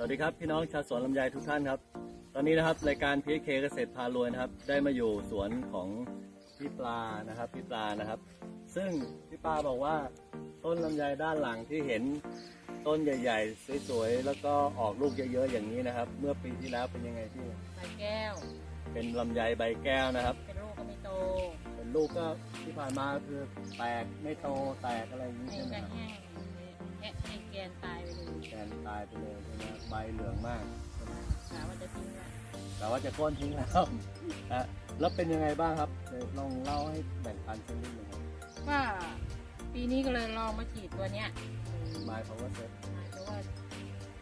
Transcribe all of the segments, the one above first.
สวัสดีครับพี่น้องชาวสวนลำไยทุกท่านครับ ตอนนี้นะครับรายการพีเคเกษตรพารวยนะครับ ได้มาอยู่สวนของพี่ปลานะครับพี่ปลานะครับ ซึ่งพี่ปลาบอกว่าต้นลำไยด้านหลังที่เห็นต้นใหญ่ ๆ สวยๆแล้วก็ออกลูกเยอะๆอย่างนี้นะครับ เมื่อปีที่แล้วเป็นยังไงพี่ใบแก้ว เป็นลำไยใบแก้วนะครับ เป็นลูกก็ไม่โต เป็นลูกก็ที่ผ่านมาคือแตกไม่โตแตกอะไรอย่างนี้ให้ใช่ไหมก็ครับ เหลืองมากกะว่าจะทิ้งไว้แต่ว่าจะโค่นทิ้งแล้วนะแล้วเป็นยังไงบ้างครับเดี๋ยวลองเล่าให้แบ่งปันสักนิดหนึงครับก็ปีนี้ก็เลยลองมาฉีดตัวเนี้ย My Power Set เพราะว่า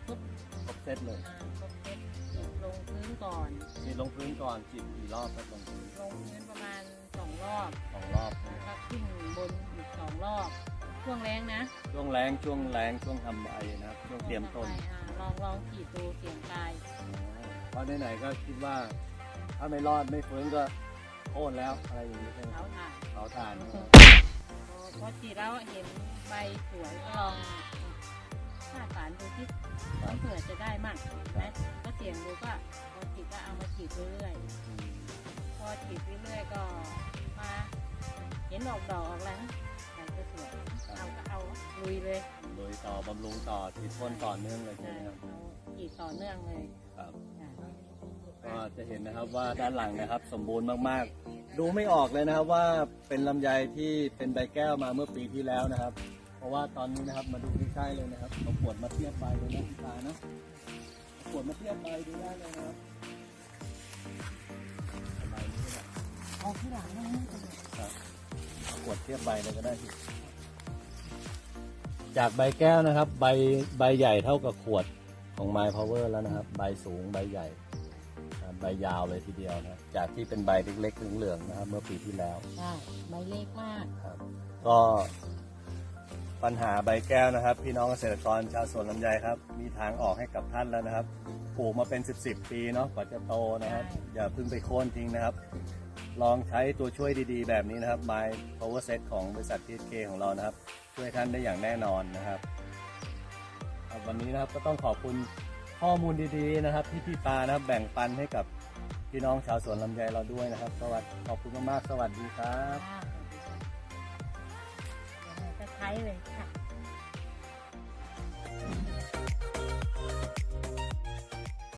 ทุกครบเซตเลยอ่าครบเซตฉีดลงพื้นก่อน ฉีดลงพื้นก่อนฉีดกี่รอบครับลงพื้นลงพื้นประมาณสองรอบสองรอบแล้วก็ขึ้นบนอีกสองรอบ ช่วงแรงนะช่วงแรงช่วงแรงช่วงทำใบนะครับช่วงเตรียมต้นอ่าลอ งลองฉีดดูเสียงตาย เพราะไหนๆก็คิดว่า ถ้าไม่รอดไม่ฟื้นก็โค่นแล้วอะไรอย่างนี้ใช่ไหมเขาถ่ายเผาถ่านนะครับพอพอฉีดแล้วเห็นใบสวยก็ลองคาดฝันดูที่เผื่อจะได้มั่งนะก็เสี่ยงดูก็พอฉีดก็เอามาฉีดเรื่อยอืมๆพอฉีดเรื่อยๆก็มา เห็นออกดอกออกแล้วใบก็สวยเอาก็เอาลุยเลยโดย ต่อบำรุงต่อฉีดพ่นต่อเนื่องเลยใช่ใช่ไหมครับเอาฉีดต่อเนื่องเลยครับจ้ะก็จะเห็นนะครับว่าด้านหลังนะครับสมบูรณ์มากๆ ดูไม่ออกเลยนะครับว่าเป็นลำไยที่เป็นใบแก้วมาเมื่อปีที่แล้วนะครับ เพราะว่าตอนนี้นะครับมาดูใกล้ๆเลยนะครับเอาขวดมาเทียบใบเลยนะพี่ตาเนาะเอาขวดมาเทียบใบดูได้เลยนะครับใบนี้ก็ได้เอาที่หลังนั่นนี่ก็ได้ครับเอาขวดเทียบใบเลยก็ได้พี่ จากใบแก้วนะครับ ใบใบใหญ่เท่ากับขวดของ My Power แล้วนะครับ ใบสูงใบใหญ่อ่าใบยาวเลยทีเดียวนะครับจากที่เป็นใบเล็กๆเหลืองๆนะครับ เมื่อปีที่แล้ว ใช่ ใบเล็กมากครับ ก็ ปัญหาใบแก้วนะครับ พี่น้องเกษตรกรชาวสวนลำไยครับ มีทางออกให้กับท่านแล้วนะครับปลูกมาเป็น 10บสปีเนาะกว่าจะโตนะครับ อย่าเพิ่งไปโค่นทิ้งนะครับ ลองใช้ตัวช่วยดีๆ แบบนี้นะครับ My Power Set ของบริษัท TSK ของเรานะครับ ช่วยท่านได้อย่างแน่นอนนะครับครับวันนี้นะครับก็ต้องขอบคุณข้อมูลดีๆนะครับ ที่พี่ปานะครับแบ่งปันให้กับพี่น้องชาวสวนลำไยเราด้วยนะครับสวัสดีขอบคุณมากๆสวัสดีครับ ใช้เลยค่ะ